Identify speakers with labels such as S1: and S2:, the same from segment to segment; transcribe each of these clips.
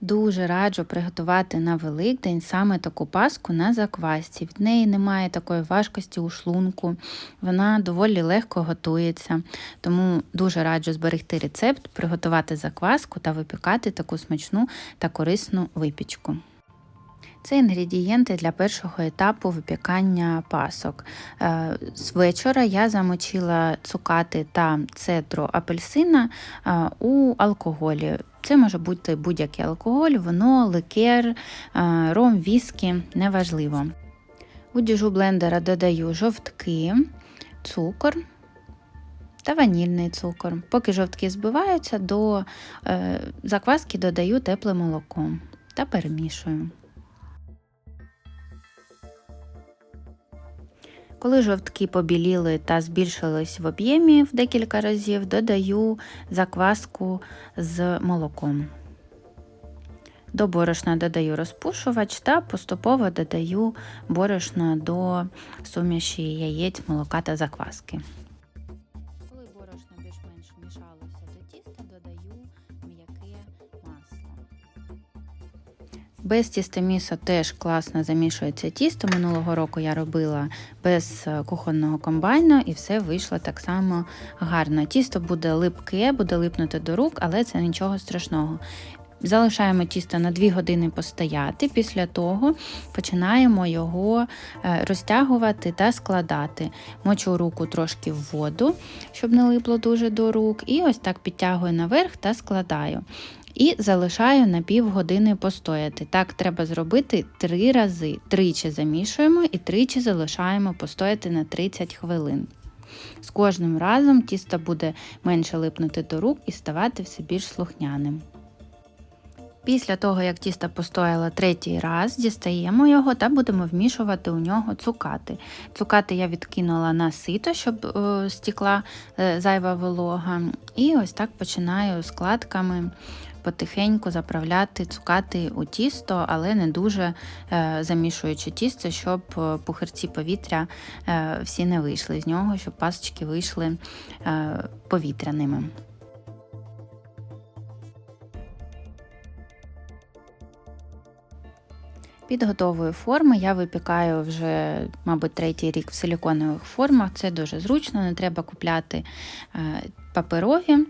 S1: Дуже раджу приготувати на Великдень саме таку паску на заквасці. Від неї немає такої важкості у шлунку, вона доволі легко готується. Тому дуже раджу зберегти рецепт, приготувати закваску та випікати таку смачну та корисну випічку. Це інгредієнти для першого етапу випікання пасок. Е, З вечора я замочила цукати та цедру апельсина е, у алкоголі. Це може бути будь-який алкоголь, вино, ликер, е, ром, віскі, неважливо. У діжу блендера додаю жовтки, цукор та ванільний цукор. Поки жовтки збиваються, до закваски додаю тепле молоко та перемішую. Коли жовтки побіліли та збільшились в об'ємі в декілька разів, додаю закваску з молоком. До борошна додаю розпушувач та поступово додаю борошно до суміші яєць, молока та закваски. Без тістомісу теж класно замішується тісто. Минулого року я робила без е, кухонного комбайну і все вийшло так само гарно. Тісто буде липке, буде липнути до рук, але це нічого страшного. Залишаємо тісто на 2 години постояти. Після того починаємо його е, розтягувати та складати. Мочу руку трошки в воду, щоб не липло дуже до рук, і ось так підтягую наверх та складаю. І залишаю на півгодини постояти. Так треба зробити три рази. Тричі замішуємо і тричі залишаємо постояти на 30 хвилин. З кожним разом тісто буде менше липнути до рук і ставати все більш слухняним. Після того, як тісто постояло третій раз, дістаємо його та будемо вмішувати у нього цукати. Цукати я відкинула на сито, щоб е, стікла е, зайва волога. І ось так починаю складками потихеньку заправляти цукати у тісто, але не дуже е, замішуючи тісто, щоб пухирці повітря всі не вийшли з нього, щоб пасочки вийшли повітряними. Під готовою форми я випікаю вже, мабуть, третій рік в силіконових формах. Це дуже зручно, не треба купляти е, паперові,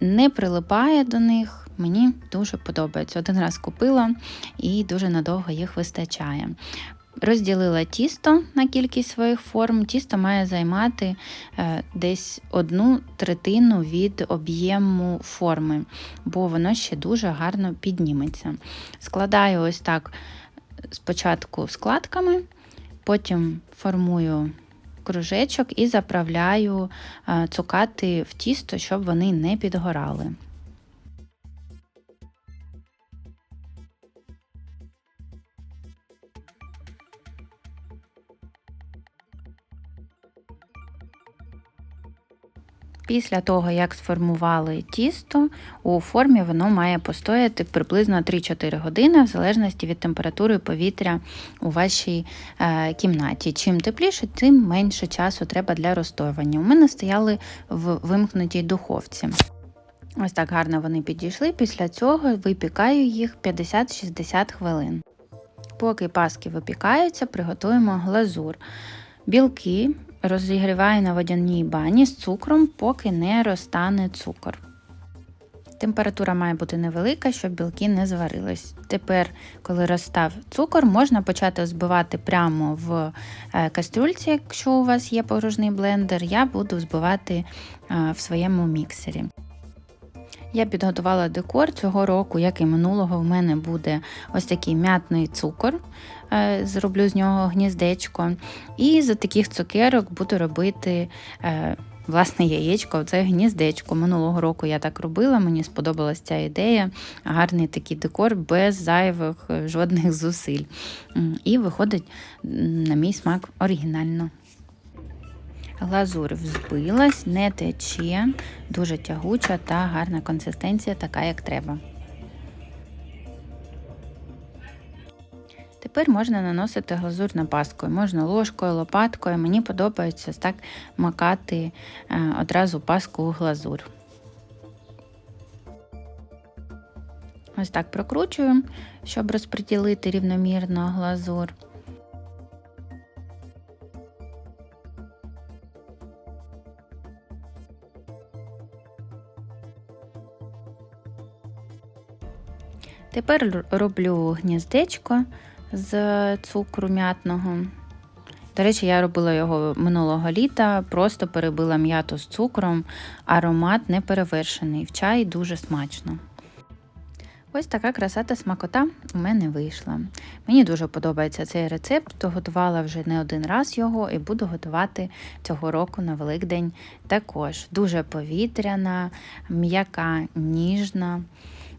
S1: не прилипає до них. Мені дуже подобається. Один раз купила і дуже надовго їх вистачає. Розділила тісто на кількість своїх форм. Тісто має займати е, десь одну третину від об'єму форми, бо воно ще дуже гарно підніметься. Складаю ось так спочатку складками, потім формую кружечок і заправляю е, цукати в тісто, щоб вони не підгорали. Після того, як сформували тісто, у формі воно має постояти приблизно 3-4 години, в залежності від температури повітря у вашій е, кімнаті. Чим тепліше, тим менше часу треба для розстоювання. У мене стояли в вимкнутій духовці. Ось так гарно вони підійшли. Після цього випікаю їх 50-60 хвилин. Поки паски випікаються, приготуємо глазур. Білки розігріваю на водяній бані з цукром, поки не розтане цукор. Температура має бути невелика, щоб білки не зварились. Тепер, коли розстав цукор, можна почати збивати прямо в е, кастрюльці, якщо у вас є погружний блендер, я буду збивати е, в своєму міксері. Я підготувала декор цього року, як і минулого, в мене буде ось такий м'ятний цукор. Е, зроблю з нього гніздечко. І з таких цукерок буду робити. Е, власне, яєчко, це гніздечко. Минулого року я так робила, мені сподобалася ця ідея, гарний такий декор без зайвих е, жодних зусиль. І виходить, на мій смак, оригінально. Глазур взбилась, не тече, дуже тягуча та гарна консистенція, така, як треба. Тепер можна наносити глазур на паску. Можна ложкою, лопаткою. Мені подобається так макати е, одразу паску у глазур. Ось так прокручую, щоб розподілити рівномірно глазур. Тепер роблю гніздечко з цукру м'ятного. До речі, я робила його минулого літа, просто перебила м'яту з цукром, аромат не перевершений. В чай дуже смачно. Ось така краса та смакота у мене вийшла. Мені дуже подобається цей рецепт, готувала вже не один раз його і буду готувати цього року на Великдень також. Дуже повітряна, м'яка, ніжна.